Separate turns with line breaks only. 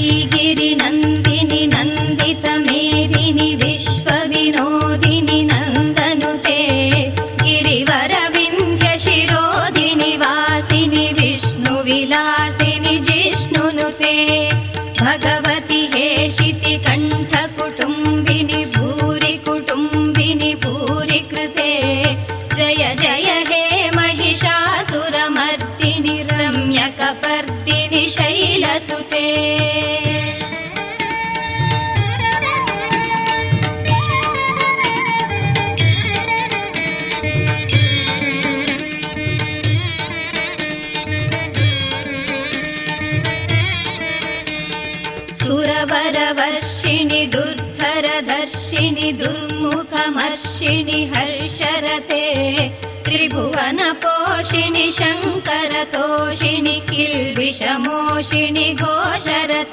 श्रीगिरिनन्दिनि नन्दितमेदिनि विश्वविनोदिनि नन्दनुते गिरिवरविन्ध्यशिरोधिनि वासिनि विष्णुविलासिनि जिष्णुनुते भगवति हेशिति कण्ठकुटुम्बिनि भूरि कुटुम्बिनि जय जय हे महिषासुरमर्दिनि रम्यकपर्दिनि शैलसुते सुरवरवर्षिणि दुर्धरदर्शिनि दुर्मुखमर्षिणि हर्षरते त्रिभुवनपोषिणि शङ्करतोषिणि किल्बिषमोषिणि घोषरते